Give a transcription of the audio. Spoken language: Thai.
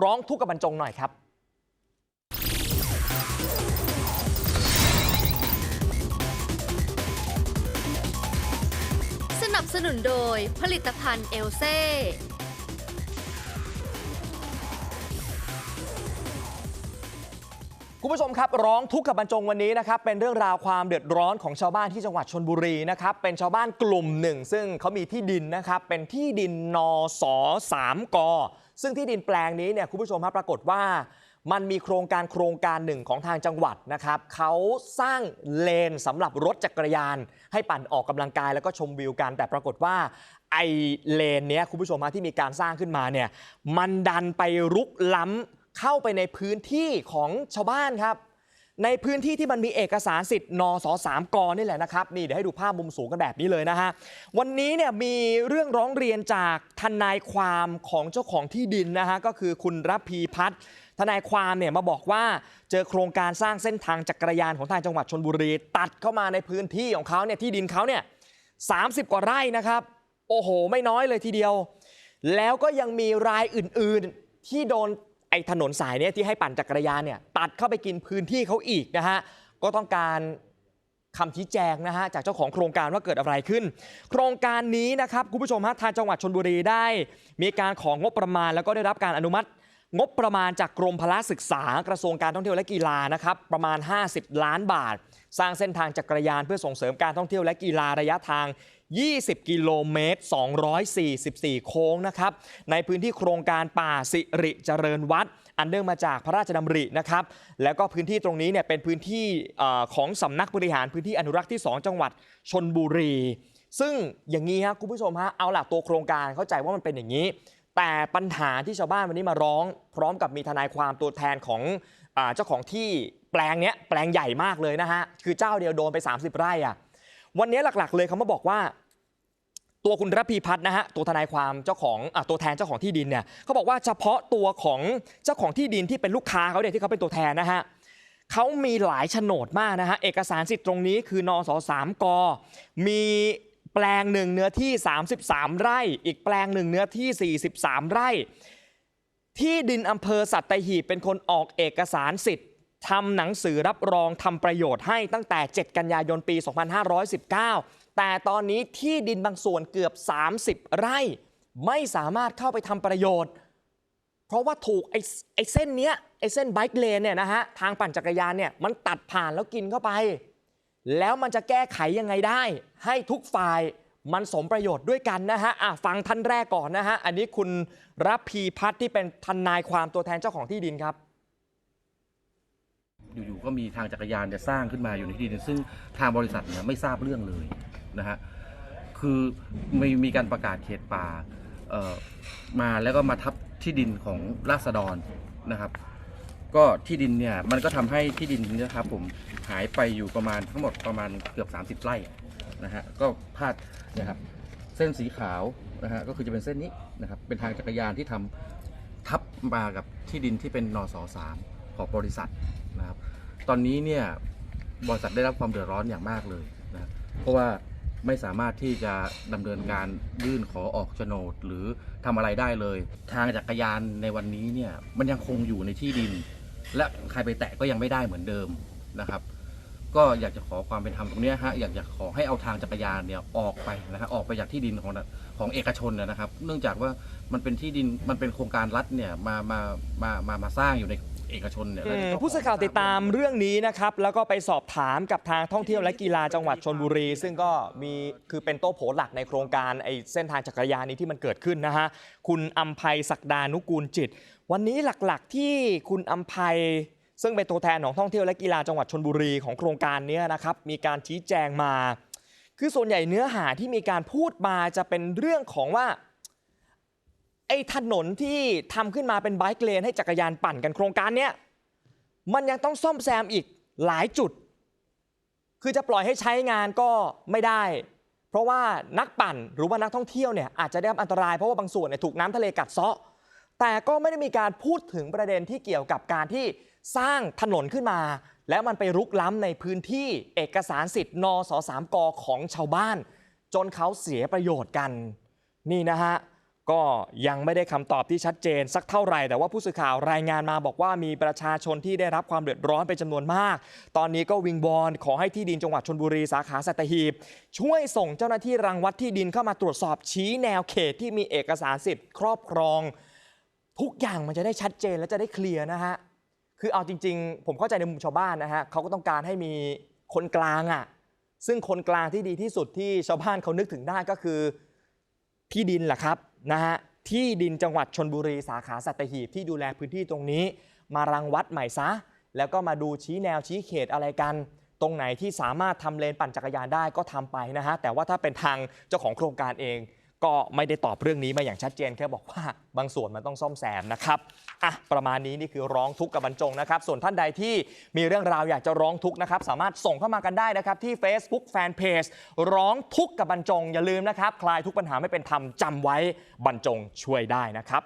ร้องทุกข์กับบรรจงหน่อยครับสนับสนุนโดยผลิตภัณฑ์เอลเซ่ คุณผู้ชมครับร้องทุกข์กับบรรจงวันนี้นะครับเป็นเรื่องราวความเดือดร้อนของชาวบ้านที่จังหวัดชนบุรีนะครับเป็นชาวบ้านกลุ่มหนึ่ง ซึ่งเขามีที่ดินนะครับเป็นที่ดินนสสามกซึ่งที่ดินแปลงนี้เนี่ยคุณผู้ชมครับปรากฏว่า มันมีโครงการโครงการหนึ่งของทางจังหวัดนะครับเขาสร้างเลนสำหรับรถจักรยาน ให้ปั่นออกกำลังกายแล้วก็ชมวิวกัน แต่ปรากฏว่าไอเลนเนี้ยคุณผู้ชมฮะที่มีการสร้างขึ้นมาเนี่ยมันดันไปรุกล้ำ เข้าไปในพื้นที่ของชาวบ้านครับ ในพื้นที่ที่มันมีเอกสารสิทธิ์นสสามกนี่แหละนะครับนี่เดี๋ยวให้ดูภาพมุมสูงกันแบบนี้เลยนะฮะวันนี้เนี่ยมีเรื่องร้องเรียนจากทนายความของเจ้าของที่ดินนะฮะก็คือคุณรัพีพัฒน์ทนายความเนี่ยมาบอกว่าเจอโครงการสร้างเส้นทางจักรยานของทางจังหวัดชนบุรี ตัดเข้ามาในพื้นที่ของเขาเนี่ยที่ดินเขาเนี่ย30กว่าไร่นะครับ โอ้โห ไม่น้อยเลยทีเดียว แล้วก็ยังมีรายอื่นๆที่โดน ไอ้ถนนสายเนี้ยที่ให้ปั่นจักรยานเนี่ยตัดเข้าไปกินพื้นที่เขาอีกนะฮะก็ต้องการคำชี้แจงนะฮะจากเจ้าของโครงการว่าเกิดอะไรขึ้น โครงการนี้นะครับคุณผู้ชมฮะทางจังหวัดชนบุรีได้ มีการของงบประมาณ แล้วก็ได้รับการอนุมัติ งบประมาณจากกรมพละศึกษากระทรวงการท่องเที่ยวและกีฬานะครับประมาณ 50 ล้านบาท สร้างเส้นทางจักรยานเพื่อส่งเสริมการท่องเที่ยวและกีฬาระยะทาง 20 กิโลเมตร 244 โค้งนะครับ ในพื้นที่โครงการป่าสิริเจริญวัด อันเนื่องมาจากพระราชดำรินะครับ แล้วก็พื้นที่ตรงนี้เนี่ยเป็นพื้นที่ของสำนักบริหารพื้นที่อนุรักษ์ที่ 2 จังหวัดชนบุรี ซึ่งอย่างนี้ครับคุณผู้ชมฮะเอาล่ะตัวโครงการเข้าใจว่ามันเป็นอย่างนี้ แต่ปัญหาที่ชาวบ้านวันนี้มาร้อง พร้อมกับมีทนายความตัวแทนของเจ้าของที่แปลงเนี้ยแปลงใหญ่มากเลยนะฮะคือเจ้าเดียวโดนไป 30 ไร่อะ วันนี้หลักๆ เลยเขามาบอกว่า ตัวคุณรพีพัฒน์นะฮะตัวทนายความเจ้าของอตัวแทนเจ้าของที่ดินเนี่ยเขาบอกว่าเฉพาะตัวของเจ้าของที่ดินที่เป็นลูกค้าเขาเนี่ยที่เขาเป็นตัวแทนนะฮะเขามีหลายโฉนดมากนะฮะเอกสารสิทธิ์ตรงนี้คือนอสสามกมีแปลงหนึ่งเนื้อที่ 33 ไร่ อีกแปลงหนึ่งเนื้อที่ 43 ไร่ ที่ดินอำเภอสัตหีบเป็นคนออกเอกสารสิทธิ์ ทำหนังสือรับรองทำประโยชน์ให้ตั้งแต่ 7 กันยายนปี 2519 แต่ตอนนี้ที่ดินบางส่วนเกือบ 30 ไร่ ไม่สามารถเข้าไปทำประโยชน์ เพราะว่าถูกไอ้ไอเส้นเนี้ยไอ้เส้นไบค์เลนเนี่ยนะฮะทางปั่นจักรยานเนี่ยมันตัดผ่านแล้วกินเข้าไป แล้วมันจะแก้ไขยังไงได้ ให้ทุกฝ่ายมันสมประโยชน์ด้วยกันนะฮะะฟังท่านแรกก่อนนะฮะ อันนี้คุณรับพีพัฒน์ที่เป็นทนายความตัวแทนเจ้าของที่ดินครับ อยู่ๆก็มีทางจักรยานเนี่ยสร้างขึ้นมาอยู่ในที่ดินซึ่งทางบริษัทเนี่ยไม่ทราบเรื่องเลยนะฮะคือมีมีการประกาศเขตป่าเอ่อมาแล้วก็มาทับที่ดินของราษฎรนะครับ ก็ที่ดินเนี่ยมันก็ทำให้ที่ดินนะครับผมหายไปอยู่ประมาณทั้งหมดประมาณเกือบ 30 ไร่นะฮะก็พาดนะครับเส้นสีขาวนะฮะก็คือจะเป็นเส้นนี้นะครับเป็นทางจักรยานที่ทำทับมากับที่ดินที่เป็นนสสามของบริษัท นะครับ ตอนนี้เนี่ยบริษัทได้รับความเดือดร้อนอย่างมากเลยนะครับเพราะว่าไม่สามารถที่จะดำเนินการยื่นขอออกโฉนดหรือทำอะไรได้เลย ทางจักรยานในวันนี้เนี่ยมันยังคงอยู่ในที่ดิน และใครไปแตะก็ยังไม่ได้เหมือนเดิมนะครับ ก็อยากจะขอความเป็นธรรมตรงนี้ฮะอยากจะขอให้เอาทางจักรยานเนี่ยออกไปนะครับออกไปจากที่ดินของของเอกชนนะครับ เนื่องจากว่ามันเป็นที่ดินมันเป็นโครงการรัฐเนี่ยมามามามามาสร้างอยู่ใน เอกชนเนี่ยอืแล้วมจะต้อง ผู้สื่อข่าวติดตามเรื่องนี้นะครับ แล้วก็ไปสอบถามกับทางท่องเที่ยวและกีฬาจังหวัดชนบุรี ซึ่งก็มีคือเป็นโต๊ะโผหลักในโครงการไอ้เส้นทางจักรยานนี้ที่มันเกิดขึ้นนะฮะคุณอัมภัยศักดานุกูลจิต วันนี้หลักๆที่คุณอัมภัย ซึ่งเป็นตัวแทนของท่องเที่ยวและกีฬาจังหวัดชนบุรีของโครงการเนี้ยนะครับ มีการชี้แจงมา คือส่วนใหญ่เนื้อหาที่มีการพูดมาจะเป็นเรื่องของว่าไอ้ถนนที่ทำขึ้นมาเป็นไบค์เลนให้จักรยานปั่นกันโครงการเนี้ยมันยังต้องซ่อมแซมอีกหลายจุด คือจะปล่อยให้ใช้งานก็ไม่ได้ เพราะว่านักปั่นหรือว่านักท่องเที่ยวเนี่ยอาจจะได้รับอันตรายเพราะว่าบางส่วนเนี่ยถูกน้ำทะเลกัดเซาะ แต่ก็ไม่ได้มีการพูดถึงประเด็นที่เกี่ยวกับการที่สร้างถนนขึ้นมา แล้วมันไปรุกล้ำในพื้นที่เอกสารสิทธิ์นสสามกของชาวบ้าน จนเขาเสียประโยชน์กัน นี่นะฮะ ก็ยังไม่ได้คำตอบที่ชัดเจนสักเท่าไหร่ แต่ว่าผู้สื่อข่าวรายงานมาบอกว่ามีประชาชนที่ได้รับความเดือดร้อนเป็นจำนวนมาก ตอนนี้ก็วิงวอนขอให้ที่ดินจังหวัดชนบุรีสาขาสัตหีบ ช่วยส่งเจ้าหน้าที่รังวัดที่ดินเข้ามาตรวจสอบชี้แนวเขตที่มีเอกสารสิทธิ์ครอบครอง ทุกอย่างมันจะได้ชัดเจนและจะได้เคลียร์นะฮะคือเอาจริง ๆ ผมเข้าใจในมุมชาวบ้านนะฮะเขาก็ต้องการให้มีคนกลางอะ่ะซึ่งคนกลางที่ดีที่สุดที่ชาวบ้านเขานึกถึงได้ก็คือที่ดินแหละครับ นะฮะที่ดินจังหวัดชนบุรีสาขาสัตหีบที่ดูแลพื้นที่ตรงนี้ มารังวัดใหม่ซะ แล้วก็มาดูชี้แนวชี้เขตอะไรกัน ตรงไหนที่สามารถทำเลนปั่นจักรยานได้ก็ทำไปนะฮะแต่ว่าถ้าเป็นทางเจ้าของโครงการเอง ก็ไม่ได้ตอบเรื่องนี้มาอย่างชัดเจนแค่บอกว่าบางส่วนมันต้องซ่อมแซมนะครับอะประมาณนี้นี่คือร้องทุกข์กับบรรจงนะครับ ส่วนท่านใดที่มีเรื่องราวอยากจะร้องทุกข์นะครับ สามารถส่งเข้ามากันได้นะครับ ที่ Facebook Fanpage ร้องทุกข์กับบรรจงอย่าลืมนะครับ คลายทุกปัญหาไม่เป็นธรรมจำไว้บรรจงช่วยได้นะครับ